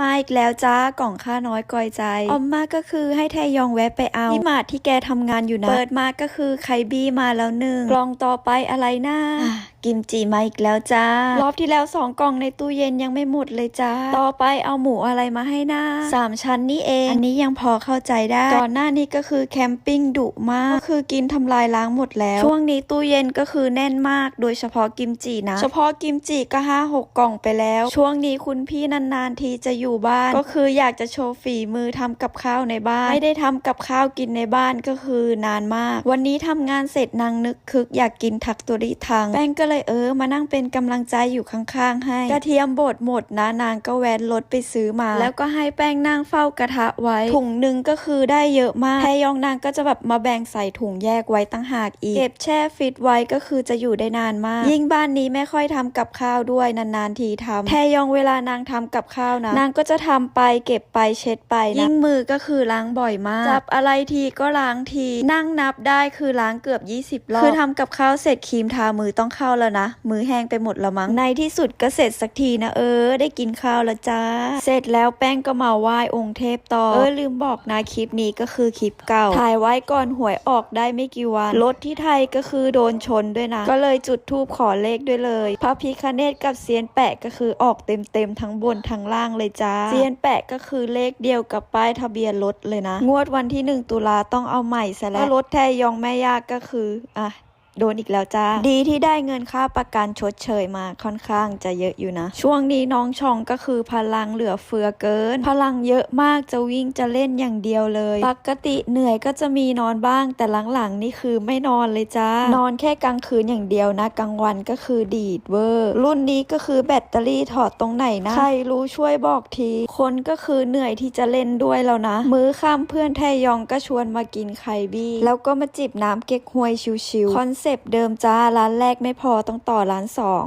มาอีกแล้วจ้ากล่องค่าน้อยกอยใจออมมาก็คือให้แทยองแวะไปเอาที่มาดที่แกทำงานอยู่นะ เปิดมาก็คือไคบี้มาแล้วหนึ่งกล่องต่อไปอะไรนะอะ กิมจิมาอีกแล้วจ้า รอบที่แล้วสองกล่องในตู้เย็นยังไม่หมดเลยจ้า ต่อไปเอาหมูอะไรมาให้นะสามชั้นนี่เอง อันนี้ยังพอเข้าใจได้ ก่อนหน้านี้ก็คือแคมปิ้งดุมาก ก็คือกินทำลายล้างหมดแล้ว ช่วงนี้ตู้เย็นก็คือแน่นมาก โดยเฉพาะกิมจินะ เฉพาะกิมจิก็ห้าหกกล่องไปแล้ว ช่วงนี้คุณพี่นานๆทีจะอยู่บ้าน ก็คืออยากจะโชว์ฝีมือทำกับข้าวในบ้าน ไม่ได้ทำกับข้าวกินในบ้านก็คือนานมาก วันนี้ทำงานเสร็จนางนึกคึกอยากกินทักตัวริทังแป้งก็เลยเออ มานั่งเป็นกำลังใจอยู่ข้างๆ ให้ กระเทียมบดหมดนะนางก็แวนรถไปซื้อมา แล้วก็ให้แป้งนั่งเฝ้ากระทะไว้ ถุงหนึ่งก็คือได้เยอะมากแพยองนางก็จะแบบมาแบ่งใส่ถุงแยกไว้ตั้งหากอีก เก็บแช่ฟิตไว้ก็คือจะอยู่ได้นานมาก ยิ่งบ้านนี้ไม่ค่อยทำกับข้าวด้วยนานๆทีทำแพยองเวลานางทำกับข้าวนะนางก็จะทำไปเก็บไปเช็ดไปนะยิ่งมือก็คือล้างบ่อยมาก จับอะไรทีก็ล้างที นั่งนับได้คือล้างเกือบ 20รอบคือทำกับข้าวเสร็จครีมทามือต้องเข้าแล้วนะ มือแห้งไปหมดแล้วมั้งในที่สุดก็เสร็จสักทีนะเออ ได้กินข้าวแล้วจ้า เสร็จแล้วแป้งก็มาไหว้องค์เทพต่อเออลืมบอกนะคลิปนี้ก็คือคลิปเก่าถ่ายไว้ก่อนหวยออกได้ไม่กี่วันรถที่ไทยก็คือโดนชนด้วยนะ ก็เลยจุดทูบขอเลขด้วยเลย พระพิคเนตกับเซียนแปะก็คือออกเต็มๆทั้งบนทั้งล่างเลยจ้าเซียนแปะก็คือเลขเดียวกับป้ายทะเบียนรถเลยนะ งวดวันที่หนึ่งตุลาต้องเอาใหม่ซะแล้วรถแทยองแม่ยากก็คืออะ โดนอีกแล้วจ้า ดีที่ได้เงินค่าประกันชดเชยมาค่อนข้างจะเยอะอยู่นะ ช่วงนี้น้องชองก็คือพลังเหลือเฟือเกิน พลังเยอะมากจะวิ่งจะเล่นอย่างเดียวเลย ปกติเหนื่อยก็จะมีนอนบ้าง แต่หลังๆนี่คือไม่นอนเลยจ้า นอนแค่กลางคืนอย่างเดียวนะ กลางวันก็คือดีดเวอร์ รุ่นนี้ก็คือแบตเตอรี่ถอดตรงไหนนะ ใครรู้ช่วยบอกที คนก็คือเหนื่อยที่จะเล่นด้วยแล้วนะ มื้อค่ำเพื่อนแทยองก็ชวนมากินไข่บี้ แล้วก็มาจิบน้ำเก๊กฮวยชิวๆคอนเซปต์เดิมจ้าร้านแรกไม่พอต้องต่อร้านสอง